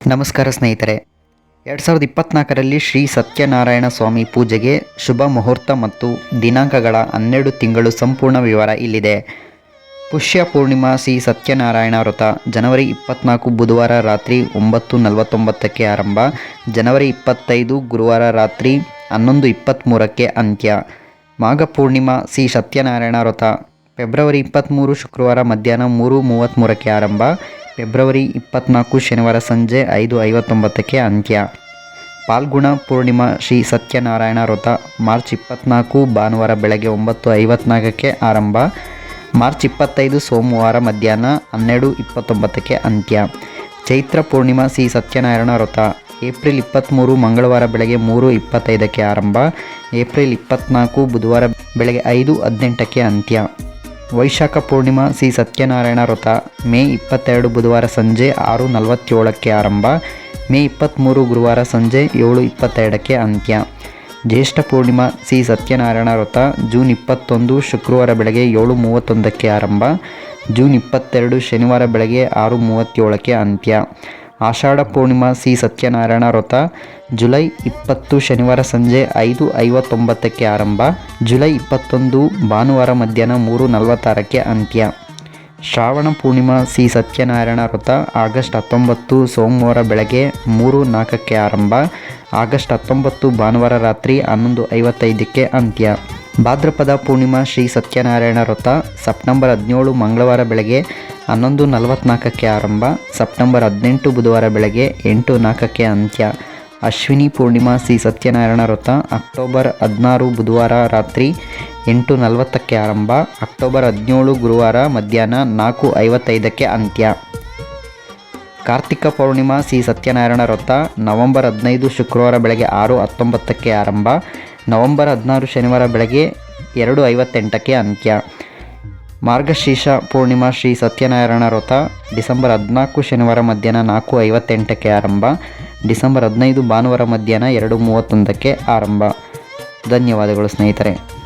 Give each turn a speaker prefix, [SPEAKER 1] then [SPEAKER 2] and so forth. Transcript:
[SPEAKER 1] ನಮಸ್ಕಾರ ಸ್ನೇಹಿತರೆ. ಎರಡು ಸಾವಿರದ ಇಪ್ಪತ್ತ್ನಾಲ್ಕರಲ್ಲಿ ಶ್ರೀ ಸತ್ಯನಾರಾಯಣ ಸ್ವಾಮಿ ಪೂಜೆಗೆ ಶುಭ ಮುಹೂರ್ತ ಮತ್ತು ದಿನಾಂಕಗಳ ಹನ್ನೆರಡು ತಿಂಗಳು ಸಂಪೂರ್ಣ ವಿವರ ಇಲ್ಲಿದೆ. ಪುಷ್ಯ ಪೂರ್ಣಿಮಾ ಶ್ರೀ ಸತ್ಯನಾರಾಯಣ ವ್ರತ ಜನವರಿ ಇಪ್ಪತ್ನಾಲ್ಕು ಬುಧವಾರ ರಾತ್ರಿ ಒಂಬತ್ತು ನಲವತ್ತೊಂಬತ್ತಕ್ಕೆ ಆರಂಭ, ಜನವರಿ ಇಪ್ಪತ್ತೈದು ಗುರುವಾರ ರಾತ್ರಿ ಹನ್ನೊಂದು ಇಪ್ಪತ್ತ್ಮೂರಕ್ಕೆ ಅಂತ್ಯ. ಮಾಘ ಪೂರ್ಣಿಮಾ ಶ್ರೀ ಸತ್ಯನಾರಾಯಣ ವ್ರತ, ಫೆಬ್ರವರಿ ಇಪ್ಪತ್ತ್ಮೂರು ಶುಕ್ರವಾರ ಮಧ್ಯಾಹ್ನ ಮೂರು ಮೂವತ್ತ್ಮೂರಕ್ಕೆ ಆರಂಭ ಫೆಬ್ರವರಿ ಇಪ್ಪತ್ನಾಲ್ಕು ಶನಿವಾರ ಸಂಜೆ ಐದು ಐವತ್ತೊಂಬತ್ತಕ್ಕೆ ಅಂತ್ಯ. ಪಾಲ್ಗುಣ ಪೂರ್ಣಿಮಾ ಶ್ರೀ ಸತ್ಯನಾರಾಯಣ ವ್ರತ ಮಾರ್ಚ್ ಇಪ್ಪತ್ನಾಲ್ಕು ಭಾನುವಾರ ಬೆಳಗ್ಗೆ ಒಂಬತ್ತು ಐವತ್ನಾಲ್ಕಕ್ಕೆ ಆರಂಭ. ಮಾರ್ಚ್ ಇಪ್ಪತ್ತೈದು ಸೋಮವಾರ ಮಧ್ಯಾಹ್ನ ಹನ್ನೆರಡು ಇಪ್ಪತ್ತೊಂಬತ್ತಕ್ಕೆ ಅಂತ್ಯ. ಚೈತ್ರ ಪೂರ್ಣಿಮಾ ಶ್ರೀ ಸತ್ಯನಾರಾಯಣ ವ್ರತ ಏಪ್ರಿಲ್ ಇಪ್ಪತ್ತ್ಮೂರು ಮಂಗಳವಾರ ಬೆಳಗ್ಗೆ ಮೂರು ಇಪ್ಪತ್ತೈದಕ್ಕೆ ಆರಂಭ. ಏಪ್ರಿಲ್ ಇಪ್ಪತ್ನಾಲ್ಕು ಬುಧವಾರ ಬೆಳಗ್ಗೆ ಐದು ಹದಿನೆಂಟಕ್ಕೆ ಅಂತ್ಯ. ವೈಶಾಖ ಪೂರ್ಣಿಮಾ ಶ್ರೀ ಸತ್ಯನಾರಾಯಣ ವ್ರತ. ಮೇ ಇಪ್ಪತ್ತೆರಡು ಬುಧವಾರ ಸಂಜೆ ಆರು ನಲವತ್ತೇಳಕ್ಕೆ ಆರಂಭ. ಮೇ ಇಪ್ಪತ್ತ್ಮೂರು ಗುರುವಾರ ಸಂಜೆ ಏಳು ಇಪ್ಪತ್ತೆರಡಕ್ಕೆ ಅಂತ್ಯ. ಜ್ಯೇಷ್ಠ ಪೂರ್ಣಿಮಾ ಶ್ರೀ ಸತ್ಯನಾರಾಯಣ ವ್ರತ ಜೂನ್ ಇಪ್ಪತ್ತೊಂದು ಶುಕ್ರವಾರ ಬೆಳಗ್ಗೆ ಏಳು ಮೂವತ್ತೊಂದಕ್ಕೆ ಆರಂಭ. ಜೂನ್ ಇಪ್ಪತ್ತೆರಡು ಶನಿವಾರ ಬೆಳಗ್ಗೆ ಆರು ಮೂವತ್ತೇಳಕ್ಕೆ ಅಂತ್ಯ. ಆಷಾಢ ಪೂರ್ಣಿಮಾ ಸಿ ಸತ್ಯನಾರಾಯಣ ವ್ರತ, ಜುಲೈ ಇಪ್ಪತ್ತು ಶನಿವಾರ ಸಂಜೆ ಐದು ಐವತ್ತೊಂಬತ್ತಕ್ಕೆ ಆರಂಭ, ಜುಲೈ ಇಪ್ಪತ್ತೊಂದು ಭಾನುವಾರ ಮಧ್ಯಾಹ್ನ ಮೂರು ನಲವತ್ತಾರಕ್ಕೆ ಅಂತ್ಯ. ಶ್ರಾವಣ ಪೂರ್ಣಿಮಾ ಸಿ ಸತ್ಯನಾರಾಯಣ ವ್ರತ, ಆಗಸ್ಟ್ ಹತ್ತೊಂಬತ್ತು ಸೋಮವಾರ ಬೆಳಗ್ಗೆ ಮೂರು ನಾಲ್ಕಕ್ಕೆ ಆರಂಭ, ಆಗಸ್ಟ್ ಹತ್ತೊಂಬತ್ತು ಭಾನುವಾರ ರಾತ್ರಿ ಹನ್ನೊಂದು ಐವತ್ತೈದಕ್ಕೆ ಅಂತ್ಯ. ಭಾದ್ರಪದ ಪೂರ್ಣಿಮಾ ಶ್ರೀ ಸತ್ಯನಾರಾಯಣ ವ್ರತ, ಸೆಪ್ಟೆಂಬರ್ ಹದಿನೇಳು ಮಂಗಳವಾರ ಬೆಳಗ್ಗೆ ಹನ್ನೊಂದು ನಲವತ್ತ್ನಾಲ್ಕಕ್ಕೆ ಆರಂಭ, ಸೆಪ್ಟೆಂಬರ್ ಹದಿನೆಂಟು ಬುಧವಾರ ಬೆಳಗ್ಗೆ ಎಂಟು ನಾಲ್ಕಕ್ಕೆ ಅಂತ್ಯ. ಅಶ್ವಿನಿ ಪೂರ್ಣಿಮಾ ಶ್ರೀ ಸತ್ಯನಾರಾಯಣ ವ್ರತ ಅಕ್ಟೋಬರ್ ಹದಿನಾರು ಬುಧವಾರ ರಾತ್ರಿ ಎಂಟು ನಲವತ್ತಕ್ಕೆ ಆರಂಭ, ಅಕ್ಟೋಬರ್ ಹದಿನೇಳು ಗುರುವಾರ ಮಧ್ಯಾಹ್ನ ನಾಲ್ಕು ಐವತ್ತೈದಕ್ಕೆ ಅಂತ್ಯ. ಕಾರ್ತಿಕ ಪೌರ್ಣಿಮಾ ಶ್ರೀ ಸತ್ಯನಾರಾಯಣ ವ್ರತ ನವೆಂಬರ್ ಹದಿನೈದು ಶುಕ್ರವಾರ ಬೆಳಗ್ಗೆ ಆರು ಹತ್ತೊಂಬತ್ತಕ್ಕೆ ಆರಂಭ, ನವೆಂಬರ್ ಹದಿನಾರು ಶನಿವಾರ ಬೆಳಗ್ಗೆ ಎರಡು ಐವತ್ತೆಂಟಕ್ಕೆ ಅಂತ್ಯ. ಮಾರ್ಗಶೀರ್ಷ ಪೂರ್ಣಿಮಾ ಶ್ರೀ ಸತ್ಯನಾರಾಯಣ ವ್ರತ, ಡಿಸೆಂಬರ್ ಹದಿನಾಲ್ಕು ಶನಿವಾರ ಮಧ್ಯಾಹ್ನ ನಾಲ್ಕು ಐವತ್ತೆಂಟಕ್ಕೆ ಆರಂಭ, ಡಿಸೆಂಬರ್ ಹದಿನೈದು ಭಾನುವಾರ ಮಧ್ಯಾಹ್ನ ಎರಡು ಮೂವತ್ತೊಂದಕ್ಕೆ ಆರಂಭ. ಧನ್ಯವಾದಗಳು ಸ್ನೇಹಿತರೆ.